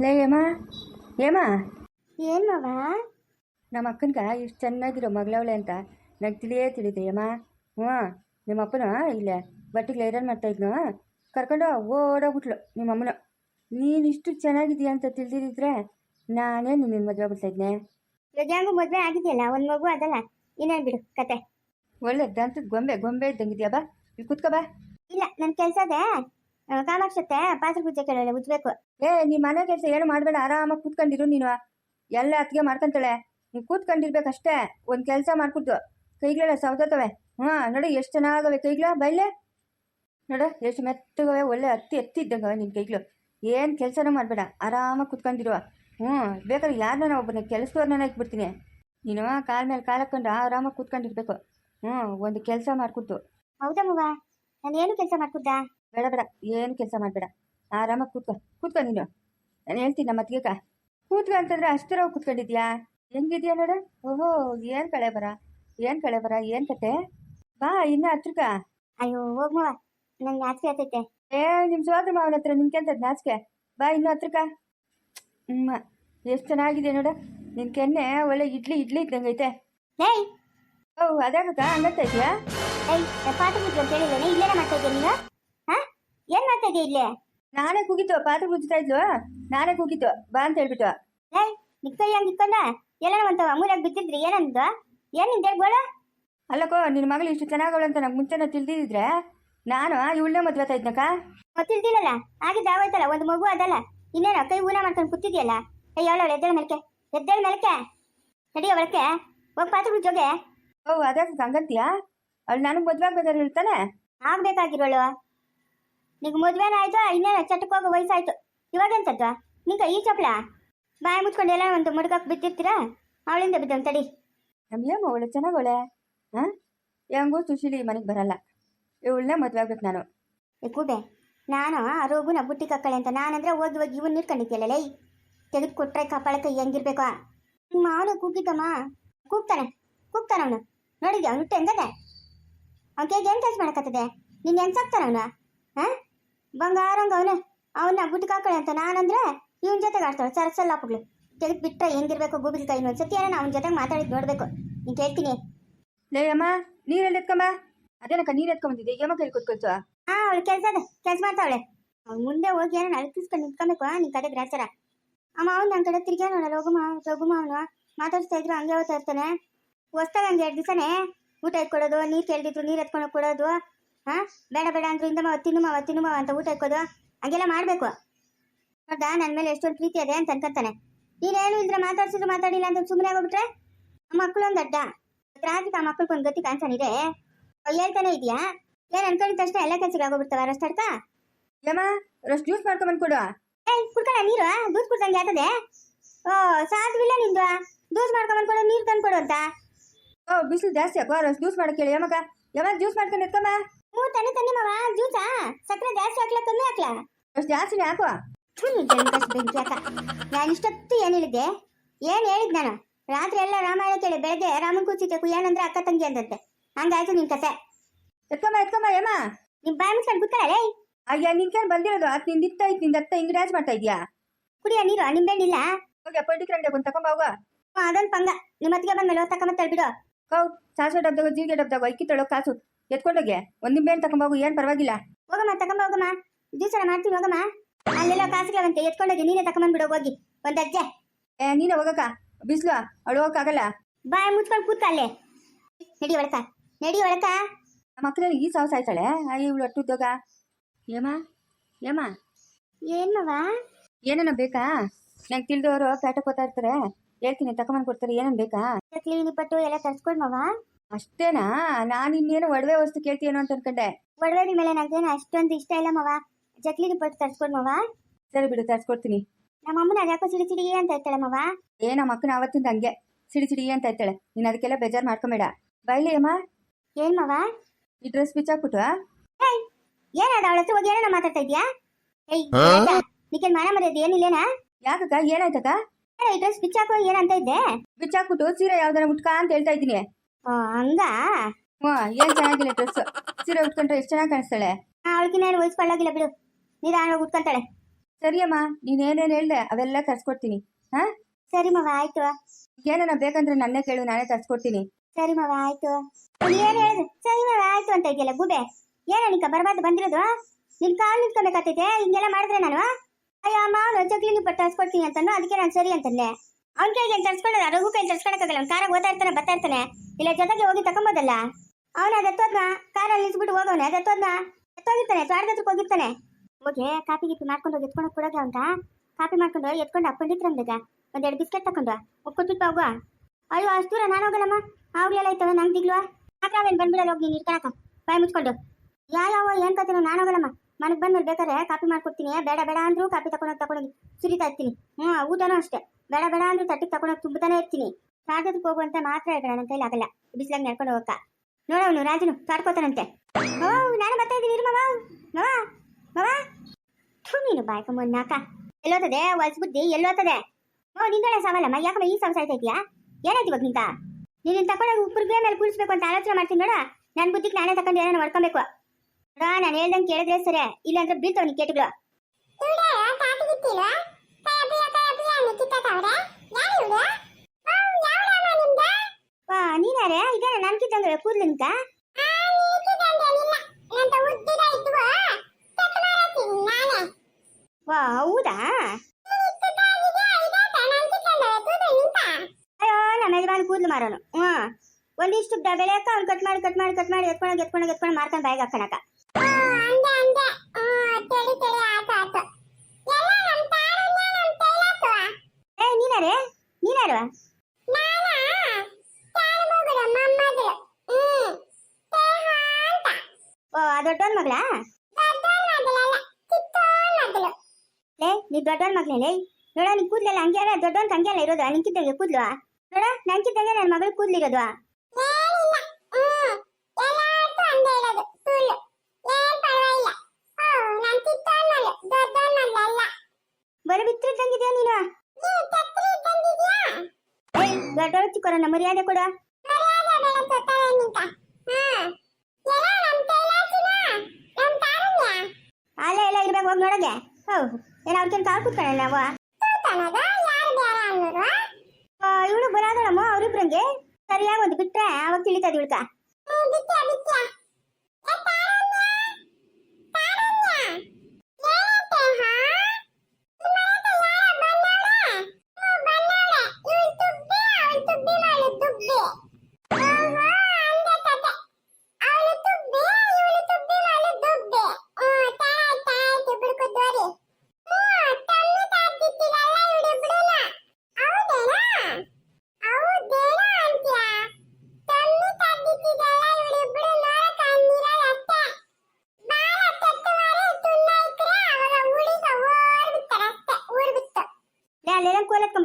ಲೇ ಏಮ ಏಮ ಏನು ಮವ? ನಮ್ಮ ಅಕ್ಕನ್ಗ ಇಷ್ಟು ಚೆನ್ನಾಗಿರೋ ಮಗಳವಳೆ ಅಂತ ನಂಗೆ ತಿಳಿಯೇ ತಿಳಿದೆ ಏಮ ಹ್ಞೂ ನಿಮ್ಮ ಅಪ್ಪನ ಇಲ್ಲೇ ಬಟ್ಟೆಗೆ ಐರನ್ ಮಾಡ್ತಾ ಇದ್ನು? ಕರ್ಕೊಂಡು ಓಡೋಗ್ಬಿಟ್ಲು ನಿಮ್ಮ ಅಮ್ಮನ. ನೀನು ಇಷ್ಟು ಚೆನ್ನಾಗಿದೆಯಾ ಅಂತ ತಿಳಿದಿದ್ರೆ ನಾನೇ ನಿನ್ನ ಮದುವೆ ಬಿಡ್ತಾ ಇದ್ನೆ. ಹೆಂಗು ಮದುವೆ ಆಗಿದೆಯಲ್ಲ ಒಂದು ಮಗು ಅದಲ್ಲ. ಇನ್ನೇನು ಬಿಡು ಕತೆ. ಒಳ್ಳೆ ದಂತದ ಗೊಂಬೆ ಗೊಂಬೆ ಇದ್ದಂಗಿದ್ಯಾ ಬಾ ಇಲ್ಲಿ ಕುತ್ಕೋ ಬಾ. ಇಲ್ಲ ಕೆಲಸ ಅದೇ. ಕಾಮಾಕ್ಷತೆ ಪಾತ್ರೆ ಪೂಜೆ ಕೇಳಲ್ಲ ಉಜ್ಬೇಕು. ಏ ನಿ ಮನೆ ಕೆಲಸ ಏನು ಮಾಡಬೇಡ ಆರಾಮಾಗಿ ಕೂತ್ಕೊಂಡಿರು ನೀನು. ಎಲ್ಲ ಅತ್ತಿಗೆ ಮಾಡ್ಕೊಂತಾಳೆ. ನೀನು ಕೂತ್ಕೊಂಡಿರ್ಬೇಕಷ್ಟೇ ಒಂದು ಕೆಲಸ ಮಾಡ್ಕೊಡ್ತು ಕೈಗಳೆಲ್ಲ ಸೌದತ್ತವೆ ಹಾಂ ನೋಡು ಎಷ್ಟು ಚೆನ್ನಾಗವೆ ಕೈಗಳ ಬೈಲೆ. ನೋಡು ಎಷ್ಟು ಮೆತ್ತಗವೆ ಒಳ್ಳೆ ಅತ್ತಿ ಎತ್ತಿ ಇದ್ದಂಗವೆ ನಿನ್ನ ಕೈಗಳು. ಏನು ಕೆಲಸನೂ ಮಾಡಬೇಡ ಆರಾಮಾಗಿ ಕೂತ್ಕೊಂಡಿರುವ ಹ್ಞೂ ಬೇಕಾದ್ರೆ ಯಾರನ್ನ ಒಬ್ಬನ ಕೆಲಸದವ್ರನ್ನ ಇಟ್ಬಿಡ್ತೀನಿ. ನೀನು ಕಾಲ ಮೇಲೆ ಕಾಲು ಹಾಕೊಂಡು ಆರಾಮಾಗಿ ಕೂತ್ಕೊಂಡಿರ್ಬೇಕು. ಹ್ಞೂ ಒಂದು ಕೆಲಸ ಮಾಡ್ಕೊಡ್ತು ಹೌದಾ ಮವ ನಾನು ಏನು ಕೆಲಸ ಮಾಡ್ಕೊಡ್ದಾ? ಬೇಡ ಬೇಡ ಏನು ಕೆಲಸ ಮಾಡಬೇಡ. ಆರಾಮಾಗಿ ಕೂತ್ಕೊ ಕೂತ್ಕೊ ನೀನು. ನಾನು ಹೇಳ್ತೀನಿ ನಮ್ಮ ಕ. ಕೂತ್ಕೊ ಅಂತಂದ್ರೆ ಅಷ್ಟರ ಕೂತ್ಕೊಂಡಿದ್ಯಾ? ಹೆಂಗಿದ್ಯಾ ನೋಡು? ಓಹೋ ಏನು ಕಳೆ ಬರ? ಏನು ಕಳೆ ಬರ? ಏನು ಕತೆ? ಬಾ ಇನ್ನ ಹತ್ರಕ ಅಯ್ಯೋ ಹೋಗ್ ಮವ. ನಂಗೆ ನಾಚಿಕೆ ಆಗ್ತೈತೆ. ಏ ನಿಮ್ಮ ಸೋದರ ಮಾವನ ಹತ್ರ ನಿನ್ಕೆಂತದ್ ನಾಚಿಕೆ? ಬಾ ಇನ್ನು ಹತ್ರಕ ಹ್ಞೂ ಎಷ್ಟು ಚೆನ್ನಾಗಿದೆ ನೋಡು. ನಿನ್ ಕೆನ್ನೆ ಒಳ್ಳೆ ಇಡ್ಲಿ ಇಡ್ಲಿ ಇದ್ದಂಗೈತೆ ಏಯ್! ಓ ಅದಾಗಕ್ಕ ಹಂಗಂತ ಇದೆಯಾ? ಏಯ್ ಪಾಠ ಪೂಜೆ ಅಂತ ಹೇಳಿದ್ದೇನೆ ಇಲ್ಲೇನ ಮಾಡ್ತಾ ಇದ್ದೆ ನೀನು? ಹಾ? ಏನ್ ಮಾಡ್ತಾ ಇಲ್ಲೇ? ನಾನೇ ಕೂಗಿತ್ತು ಪಾತ್ರ ಮುಚ್ತಾ ಇದ್ಲು. ನಾನೇ ಕೂಗಿತ್ತು ಬಾ ಅಂತ ಹೇಳ್ಬಿಟ್ಟು. ಏಯ್ ನಿಕ್ಕಯ್ಯ ನಿಕ್ಕಂದ ಎಲ್ಲ ಅಂತ ಅಮೂಲ್ಯಾಗ ಬಿತ್ತಿದ್ರಿ ಏನಂತ ಏನ್ ಇದೆ ಗೋಳ ಅಲ್ಲಕೋ ನಿನ್ನ ಮಗಳು ಇಷ್ಟು ಚೆನ್ನಾಗವಳು ಅಂತ ನಂಗೆ ಮುಂಚೆನ ತಿಳಿದಿದ್ರೆ. ನಾನು ಇವಳನ್ನೇ ಮದ್ವೆ ಆಯ್ತಾ ಇದ್ನಕ್ಕ? ಗೊತ್ತಿಲ್ದಿಲ್ಲಲ್ಲ ಆಗಿದ್ದ ಆಗೋಯ್ತಲ್ಲ ಒಂದು ಮಗು ಅದಲ್ಲ. ಇನ್ನೇನು ಕೈ ಊನ ಮಾಡ್ಕೊಂಡು ಕೂತಿದ್ಯಲ್ಲ? ಏಯ್ ಅವಳು ಎದ್ದೇಳ ಮೆಲ್ಕೆ ಎದ್ದೇಳ ಮೆಲ್ಕೆ ನಡಿಯೋ ಒಳಕ್ಕೆ. ಹೋಗ್ ಪಾತ್ರೆ ಜೊಗೆ ಓ ಅದಕ್ಕೆ ಹಂಗಂತೀಯಾ ಅವಳು ನನಗೆ ಮದ್ವೆ ಆಗ್ಬೇಕಾದ್ರೆ ಹೇಳ್ತಾನೆ? ಆಗ್ಬೇಕಾಗಿರೋಳು. ನಿಂಗೆ ಮದ್ವೆನ ಆಯ್ತು? ಇನ್ನೇನು ಚಟಕ್ಕೆ ಹೋಗೋ ವಯಸ್ಸಾಯ್ತು? ಇವಾಗ ಎಂತದ್ದು ನಿಂಗೆ ಈ ಚಪ್ಪಲ? ಬಾಯಿ ಮುಚ್ಕೊಂಡು ಎಲ್ಲ ಒಂದು ಮುಡ್ಕಕ್ಕೆ ಬಿದ್ದಿರ್ತೀರಾ? ಅವಳಿಂದ ಬಿದ್ದವ್ ತಡಿ. ನಮ್ಗೇಮ ಅವಳು? ಚೆನ್ನಾಗವಳೆ ಹಾಂ? ಹೆಂಗೂ ಸುಶೀಲಿ ಮನೆಗೆ ಬರಲ್ಲ. ಇವಳನ್ನೇ ಮದುವೆ ಆಗ್ಬೇಕು ನಾನು. ಏ ಕೂಬೆ ನಾನು ಆ ರೋಗುನ ಬುಟ್ಟಿ ಕಕ್ಕಳೆ ಅಂತ ನಾನಂದ್ರೆ ಹೋಗಿ ಹೋಗಿ ಇವನ್ ನೀಡ್ಕೊಂಡಿದ್ಯಲ್ಲ ಲೈ. ತೆಗೆದು ಕೊಟ್ರೆ ಕಪಾಳಕ್ಕೆ ಹೆಂಗಿರ್ಬೇಕು? ನಿಮ್ಮ ಅವನು ಕೂಗಿದ್ದಮ್ಮ. ಕೂಗ್ತಾನೆ ಕೂಗ್ತಾನ ಅವನು. ನೋಡಿದ್ಯ? ಅವನು ಹೆಂಗದೆ ಅವ್ನ ಕೈಗೆ ಏನು ಕೆಲಸ ಮಾಡಕತ್ತದೆ? ನಿನ್ನ ಹೆಂಗ್ಸಾಕ್ತಾನ ಅವನು? ಹಾಂ? ಬಂಗಾರಂಗ ಅವನೇ. ಅವನ್ನ ಬುಟ್ಟಿ ಕಾಕಳೆ ಅಂತ ನಾನಂದ್ರೆ ಇವನ್ ಜೊತೆಗೆ ಆಡ್ತಾಳೆ. ಸರಸಲ್ಲ ಹೋಗ್ಲಿ ತೆಗೆದು ಬಿಟ್ರೆ ಹೆಂಗಿರ್ಬೇಕು ಗೂಬಿಲ್ ಕೈ ಇನ್ನೊಂದ್ಸತಿ ಏನೋ ಅವನ ಜೊತೆಗೆ ಮಾತಾಡಿದ್ ನೋಡ್ಬೇಕು. ನೀನು ಕೇಳ್ತೀನಿ. ಲೇ ಅಮ್ಮ ನೀರಲ್ಲಿ ಎತ್ಕೊಂಬ. ಅದೇನಕ್ಕ ನೀರು ಎತ್ಕೊಂಬಂದಿದ್ದೆ ಯಮ್ಮ ಕೈ ಕೂತ್ಕೊಳ್ತು. ಹಾ ಅವಳು ಕೆಲಸ ಅದ. ಕೆಲಸ ಮಾಡ್ತಾವಳೆ. ಅವ್ಳು ಮುಂದೆ ಹೋಗಿ ಏನೋ ಅಳಕಿಸ್ಕೊಂಡು ನಿಂತ್ಕೊಬೇಕು. ನಿನ್ ಕಡೆ ಗ್ರಾಚಾರ ಅಮ್ಮ ಅವ್ನು ನನ್ನ ಕಡೆ ತಿರ್ಗ್ಯಾನ ರಘುಮ ರಘುಮ ಅವನು. ಮಾತಾಡ್ತಾ ಇದ್ರು ಹಂಗೆ ಹೋಗ್ತಾ ಇರ್ತಾನೆ. ಹೊಸ್ದಾಗ ಹಂಗೆ ಎರಡು ದಿವಸನೇ ಊಟ ಇಟ್ಕೊಡೋದು ನೀರು ಕೇಳ್ದಿದ್ರು ನೀರು ಎತ್ಕೊಂಡು ಕೊಡೋದು. ಹಾ? ಬೇಡ ಬೇಡ ಅಂದ್ರೆ ಇಂದ ಮಾವ ತಿನ್ನು ಮಾವ ತಿನ್ನು ಮಾವ ಅಂತ ಊಟ ಇಕ್ಕೋದು ಹಂಗೆಲ್ಲ ಮಾಡಬೇಕು. ಹೌದಾ? ನನ್ನ ಮೇಲೆ ಎಷ್ಟೊಂದು ಪ್ರೀತಿ ಇದೆ ಅಂತ ಅನ್ಕೊಂತಾನೆ. ನೀನೇನು ಇಲ್ದ್ರೆ ಮಾತಾಡ್ಸಿದ್ರು ಮಾತಾಡಿಲ್ಲ ಅಂತ ಸುಮ್ಮನೆ ಆಗೋಗ್ಬಿಟ್ರೆ? ಮಕ್ಕಳೊಂದು ಅಡ್ಡ. ರಾತ್ರಿ ಆ ಮಕ್ಕಳಿಗೊಂದು ಗತಿ ಕಾಣ್ತಾನಿದೆ ಹೇಳ್ತಾನೆ ಇದೆಯಾ? ಏನ್ ಅನ್ಕೊಂಡಿದ ತಕ್ಷಣ ಎಲ್ಲ ಕೆಲ್ಸಕ್ಕೆ ಆಗೋಗ್ಬಿಡ್ತಾವ ರಸ್ತಾಡ್ಕ ಯಮ್ಮ ರಸ್ ಜ್ಯೂಸ್ ಮಾಡ್ಕೊಂಡ್ ಬಂದ್ಕೊಡು. ಏಯ್ ಕುಡ್ಕೊಳ ನೀರು ದೂದ್ ಕುಡ್ದಂಗೆ ಆತದೆ ಓ ಸಾಧ್ವಿಲ್ಲ ನಿಂದು ಜ್ಯೂಸ್ ಮಾಡ್ಕೊಂಡ್ ಬಂದ್ಕೊಡು ನೀರು ತಂದ್ಕೊಡು ಅಂತ. ಓ ಬಿಸಿಲು ಜಾಸ್ತಿ ಅಪ್ಪ ರಸ್ ಜ್ಯೂಸ್ ಮಾಡಕ್ಕೆ ಹೇಳಿ ಏಮಕ್ಕ ಯಾವಾಗ ಜ್ಯೂಸ್ ಮಾಡ್ಕೊಂಡು ಎತ್ಕೊಂಬ ಹ್ಞೂ ತನ್ನಿ ತನ್ನಿ ಮಾವ ಜ್ಯೂಸಾ ಸಕ್ಕರೆ ಜಾಸ್ತಿ ಹಾಕ್ಲಾ ಕಮ್ಮಿ ಹಾಕ್ಲಾ? ಅಷ್ಟು ಜಾಸ್ತಿನೇ ಹಾಕೋ ಥು, ನಿನ್ ಜನ್ಮದಷ್ಟು ಬೆಂಕಿ ಹಾಕ. ನಾನು ಇಷ್ಟೊತ್ತು ಏನು ಹೇಳಿದ್ದೆ? ಏನು ಹೇಳಿದ್ ನಾನು? ರಾತ್ರಿ ಎಲ್ಲ ರಾಮಾಯಣ ಕೇಳಿ ಬೆಳಗ್ಗೆ ರಾಮನ್ ಕೂಚಿತೆ ಏನಂದ್ರೆ ಅಕ್ಕ ತಂಗಿ ಅಂದಂತೆ. ಹಂಗಾಯ್ತು ನಿನ್ ಕತೆ. ಎತ್ಕೊಂಬ ಎತ್ಕೊಂಬ ಏಮ ನಿಮ್ ಬಾಯ್ ಮುಚ್ಕೊಂಡು ಕೂತ್ಕೊಳ್ಳೆ ಅಯ್ಯ ನಿನ್ಕೇನ್ ಬಂದಿರೋದು? ಅತ್ ನಿಂದು ಇತ್ತ ಇತ್ತು ನಿಂದ ಅತ್ತ ಹಿಂಗೆ ಡ್ಯಾನ್ಸ್ ಮಾಡ್ತಾ ಇದ್ಯಾ? ಕುಡಿಯ ನೀರು ನಿಂಬೆಣ್ಣಿಲ್ಲ ಹೋಗಿ ಪೊಲಿಟಿಕ್ ರಂಡೆ ಒಂದು ತಕೊಂಬ ಹೋಗೋ. ಅದೊಂದು ಪಂಗ. ನಿಮ್ಮ ಅತ್ತಿಗೆ ಬಂದ್ಮೇಲೆ ತಕೊಂಬ ತಳ್ಬಿಡು. ಕೌ ಸಾಸಿವೆ ಡಬ್ದಾಗ ಜೀರಿಗೆ ಡಬ್ದಾಗ ಅಕ್ಕಿ ತೊಳೋ ಕಾಸು. ಎತ್ಕೊಂಡೋಗಿ? ಒಂದು ನಿಂಬೆಹಣ್ಣು ತಗೊಂಬೋಗು ಏನು ಪರವಾಗಿಲ್ಲ. ಹೋಗಮ್ಮ ತಗೊಂಬ ಹೋಗಮ್ಮ. ಜ್ಯೂಸರ ಮಾಡ್ತೀನಿ ಹೋಗಮ್ಮ. ಅಲ್ಲೆಲ್ಲ ಕಾಸುಗಳವಂತೆ ಎತ್ಕೊಂಡೋಗಿ ನೀನೇ ತಗೊಂಬಂದ್ಬಿಡು ಹೋಗಿ. ಒಂದ್ ಅಜ್ಜೆ. ಏ ನೀನೇ ಹೋಗಕ್ಕ. ಬಿಸಿಲು ಅವಳು ಹೋಗಕ್ಕಾಗಲ್ಲ. ಬಾಯ್ ಮುಚ್ಕೊಂಡು ಕೂತ ಅಲ್ಲೇ. ನಡಿ ಒಳಕ ನಡಿ ಒಳಕ. ನಮ್ಮ ಮಕ್ಕಳಲ್ಲಿ ಈ ಸಾವು ಸಾಯ್ತಾಳೆ ಇವಳು ಇವಳು ಒಟ್ಟುದ್ದೋಗ ಏಮ ಏಮ? ಏನವ ಏನೇನೋ ಬೇಕಾ? ನಂಗೆ ತಿಳಿದವರು ಪೇಟೆ ಹೋಗ್ತಾ ಇರ್ತಾರೆ. ಹೇಳ್ತೀನಿ ತಗೊಂಬಂದು ಕೊಡ್ತಾರೆ ಏನೇನು ಬೇಕಾ? ಕ್ಲೀನಿಕ್ ಪಟ್ಟು ಎಲ್ಲ ತರ್ಸ್ಕೊಂಡ್ ಮವ ಅಷ್ಟೇನಾ? ನಾನು ಇನ್ನೇನು ಒಡವೆ ವಸ್ತು ಕೇಳ್ತೀನೋ ಅಂತ ಅನ್ಕೊಂಡೆ. ಒಡವೆ ಮೇಲೆ ನನಗೇನು ಅಷ್ಟೊಂದು ಇಷ್ಟ ಇಲ್ಲ ಮವ. ಜಕ್ಲಿಗೆ ಪಟ್ಟು ತರ್ಸ್ಕೊಡ್ ಮವ. ಸರಿ ಬಿಡು ತರ್ಸ್ಕೊಡ್ತೀನಿ. ನಮ್ಮ ಅಮ್ಮನ ಯಾಕೋ ಸಿಡಿ ಸಿಡಿ ಅಂತ ಹೇಳ್ತಾಳೆ ಮವ. ಏ ನಮ್ಮ ಅಕ್ಕನ ಅವತ್ತಿಂದ ಹಂಗೆ. ಸಿಡಿ ಸಿಡಿ ಅಂತ ಹೇಳ್ತಾಳೆ. ನೀನು ಅದಕ್ಕೆಲ್ಲ ಬೇಜಾರು ಮಾಡ್ಕೊಬೇಡ. ಬೈಲಿ ಅಮ್ಮ. ಏನ್ ಮವ? ಈ ಡ್ರೆಸ್ ಬಿಚ್ಚಾಕ್ಬಿಟ್ಟು ಏಯ್ ಏನಾದ ಅವಳ ಹತ್ರ ಹೋಗಿ ಏನೋ ಮಾತಾಡ್ತಾ ಇದ್ಯಾ? ಏಯ್ ನಿಕ್ಕನ್ ಮಾನ ಮರ್ಯಾದೆ ಏನಿಲ್ಲೇನಾ ಯಾಕಕ್ಕ ಏನಾಯ್ತಕ್ಕ? ಏನೋ ಈ ಡ್ರೆಸ್ ಬಿಚ್ಚಾಕೋ ಏನಂತ ಇದ್ದೆ? ಬಿಚ್ಚಾಕ್ಬಿಟ್ಟು ಸೀರೆ ಯಾವ್ದಾರ ಮುಟ್ಕ ಅಂತ ಹೇಳ್ತಾ ಇದ್ದೀನಿ. ಓ ಹಂಗ ಹ್ಞೂ ಏನು ಚೆನ್ನಾಗಿಲ್ಲ ಡ್ರೆಸ್ ಸೀರೆ ಉಟ್ಕೊಂಡ್ರೆ ಎಷ್ಟು ಚೆನ್ನಾಗಿ ಕಾಣಿಸ್ತಾಳೆ? ಅವಳಕಿನ ಏನು ವಯಸ್ಸು ಬಿಡು. ನಿಧಾನವಾಗಿ ಉಟ್ಕೊಂತಾಳೆ. ಸರಿಯಮ್ಮ ನೀನೇನೇನು ಹೇಳ್ದೆ ಅವೆಲ್ಲ ತರ್ಸ್ಕೊಡ್ತೀನಿ. ಹಾ? ಸರಿ ಮವ ಆಯ್ತು. ಏನನ್ನ ಬೇಕಂದ್ರೆ ನನ್ನೇ ಕೇಳು ನಾನೇ ತರ್ಸ್ಕೊಡ್ತೀನಿ. ಸರಿ ಮವ ಆಯ್ತು. ಏನ್ ಹೇಳುದು? ಸರಿ ಮವ ಆಯ್ತು ಅಂತ ಇದೆಯಲ್ಲ ಗುಬೆ. ಏನ ನಿಕ್ಕ ಬರ್ಬಾರ್ದು ಬಂದಿರೋದು? ನಿನ್ ಕಾಲ್ ನಿಂತ್ಕೊಬೇಕಾಗ್ತೈತೆ ಹಿಂಗೆಲ್ಲ ಮಾಡಿದ್ರೆ ನಾನು? ಅಯ್ಯೋ ಅಮ್ಮ ಅವನು ಚಕ್ಲಿಂಗ್ ಪಟ್ಟು ತರ್ಸ್ಕೊಡ್ತೀನಿ ಅಂತಾನು ಅದಕ್ಕೆ ನಾನು ಸರಿ ಅಂತಂದೆ ಅವ್ನ ಕೈಗೆ ತರ್ಸ್ಕೊಳ್ಳೋದು? ರಘು ಕೈ ತರ್ಸ್ಕೊಳಕ್ಕಾಗಲ್ಲ. ಅವ್ನು ಕಾರಾಗ ಇರ್ತಾನೆ, ಬರ್ತಾ ಇರ್ತಾನೆ. ಇಲ್ಲ ಜೊತೆಗೆ ಹೋಗಿ ತಗೊಂಬೋದಲ್ಲ ಅವನ ಅದೆತ್ತೋದ್ನ ಕಾರಲ್ಲಿ ನಿಲ್ಸ್ಬಿಟ್ಟು ಹೋಗವನೆ. ಅದೆತ್ತೋದ್ನ ಎತ್ತೋಗಿರ್ತಾನೆ ಹತ್ರಕ್ಕೆ ಹೋಗಿರ್ತಾನೆ. ಹೋಗಿ ಕಾಪಿ ಗೀಪಿ ಮಾಡ್ಕೊಂಡು ಹೋಗಿ ಎತ್ಕೊಂಡು ಕೊಡೋಕೆ ಅಂತ ಕಾಪಿ ಮಾಡ್ಕೊಂಡು ಎತ್ಕೊಂಡು ಹಾಕೊಂಡಿದ್ರಂದಾಗ ಒಂದೆರಡು ಬಿಸ್ಕೆಟ್ ತಕೊಂಡು ಕೊಟ್ಬಿಟ್ಟು ಹೋಗುವ. ಅಯ್ಯೋ, ಅಷ್ಟು ದೂರ ನಾನು ಹೋಗಲ್ಲಮ್ಮ? ಅವ್ರೆಲ್ಲ ಐತವ ನಂಗೆ ದಿಗ್ಲು? ಹಾಕ್ರಾವೇನು ಬಂದ್ಬಿಡಲ್ಲ, ಹೋಗಿ ನೀನು ಇಟ್ಕೊಳಕ ಬಾಯ್ ಮುಚ್ಕೊಂಡು. ಯಾವ ಏನು ಕತ್ತಿನೋ ನಾನು ಹೋಗಲ್ಲಮ್ಮ. ಮನೆಗೆ ಬಂದ್ಮೇಲೆ ಬೇಕಾದ್ರೆ ಕಾಪಿ ಮಾಡ್ಕೊಡ್ತೀನಿ. ಬೇಡ ಬೇಡ ಅಂದ್ರು ಕಾಪಿ ತಗೊಂಡೋಗಿ ತಗೊಂಡೋಗಿ ಸುರಿತಾ ಇರ್ತೀನಿ. ಹ್ಞೂ ಊಟನೂ ಅಷ್ಟೇ. ಬೇಡ ಬೇಡ ಅಂದ್ರೆ ತಟ್ಟಿಗೆ ತಗೊಂಡೋಗಿ ತುಂಬತಾನೆ ಇರ್ತೀನಿ. ಸಾಗದಕ್ಕೆ ಹೋಗುವಂತ ಮಾತ್ರ ಹೇಳ್ಬೇಡ, ನನ್ನ ಕೈಲಿ ಆಗಲ್ಲ. ಬಿಸಿಲಾಗಿ ನಡ್ಕೊಂಡು ಹೋಗಕ್ಕ. ನೋಡವನು ರಾಜನು ತಾಡ್ಕೋತಾನಂತೆ ಓ, ನಾನು ಬರ್ತಾ ಇದ್ದೀನಿ, ಇರು ಮಾವ. ಮವ ಮವ. ಥು, ನೀನು ಬಾಯ್ಕಮ್ಮ ನಾಕ ಎಲ್ಲೋತದೆ? ವಲ್ಸ್ ಬುದ್ಧಿ ಎಲ್ಲೋತದೆ? ಓ ನಿಂದಳೆ ಸಾವಲ್ಲಮ್ಮ? ಯಾಕಮ್ಮ ಈ ಸಂಸಾರ ಇದೆಯಾ? ಏನಾಯ್ತು ಇವಾಗ ನಿಂತ? ನೀನು ತಗೊಂಡೋಗಿ ಉಪ್ಪರಿಗೆ ಮೇಲೆ ಕುಳಿಸ್ಬೇಕು ಅಂತ ಆಲೋಚನೆ ಮಾಡ್ತೀನಿ ನೋಡ. ನನ್ನ ಬುದ್ಧಿಗೆ ನಾನೇ ತಕೊಂಡು ಏನೋ ಮಾಡ್ಕೊಬೇಕು. ನೋಡ, ನಾನು ಹೇಳ್ದಂಗೆ ಕೇಳಿದ್ರೆ ಸರಿ. ಇಲ್ಲಾಂದ್ರೆ ಬೀಳ್ತಾವ ನೀ ಕೇಟಗಳು. ನೀನಾರೆ? ಇದೇನ ನನ್ ಕಿತ್ತಂದ್ರೆ ಕೂದ್ಲು ನಿಂತ ವಾ ಹೌದಾ? ಅಯ್ಯೋ ನಮ್ಮ ಯಜಮಾನ್ ಕೂದ್ಲು ಮಾರೋನು. ಹ್ಮ್ ಒಂದಿಷ್ಟು ದ- ಬೆಳೆಯಕ್ಕ ಅವ್ನು ಕಟ್ ಮಾಡಿ ಕಟ್ ಮಾಡಿ ಕಟ್ ಮಾಡಿ ಎತ್ಕೊಂಡು ಎತ್ಕೊಂಡು ಎತ್ಕೊಂಡು ಮಾರ್ಕೊಂಡು ಬಾಯಿಗೆ ಹಾಕಣಕ ಏ ನೀನಾರೆ? ಓ ದೊಡ್ಡವನ್ ಮಗಳ? ಲೇ ನೀ ದೊಡ್ಡವನ್ ಮಗಳೇ ಲೇ. ನೋಡ ನೀ ಕೂದ್ಲೆಲ್ಲ ಹಂಗೆ ದೊಡ್ಡ ದೊಡ್ಡವನ್ ಹಂಗೆ ಅಲ್ಲ ಇರೋದು ನಿಂಕಿದ್ದಂಗೆ ಕೂದ್ಲು? ನೋಡ ನಂಕಿದ್ದಂಗೆ ನನ್ನ ಮಗಳು ಕೂದ್ಲಿರೋದು. ಬರೀ ಬಿತ್ತಿದ್ದಂಗಿದ್ಯಾ ನೀನು? ಏಯ್ ದೊಡ್ಡವರು ಚಿಕ್ಕವರ ನಮ್ಮ ಮರ್ಯಾದೆ ಕೊಡು ಅಲ್ಲೇ ಎಲ್ಲ ಇರ್ಬೇಕು ಹೋಗಿ ನೋಡಗೆ ಹೌ ಏನ್ ಅವ್ರಿಗೆ ಕಾಲ್ ಕೂತ್ಕೊಳ್ಳ ನಾವು ಇವಳು ಬರೋದಳಮ್ಮ ಅವ್ರಿಬ್ರಂಗೆ ಸರಿಯಾಗಿ ಒಂದು ಬಿಟ್ರೆ ಅವಾಗ ತಿಳಿತದ ಇವಳ್ಕ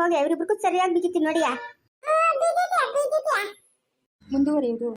ಹೋಗಿ ಸರಿಯಾಗಿ ಬಿಗಿತೀನಿ ನೋಡಿಯಾ? ಮುಂದುವರಿಯುವುದು.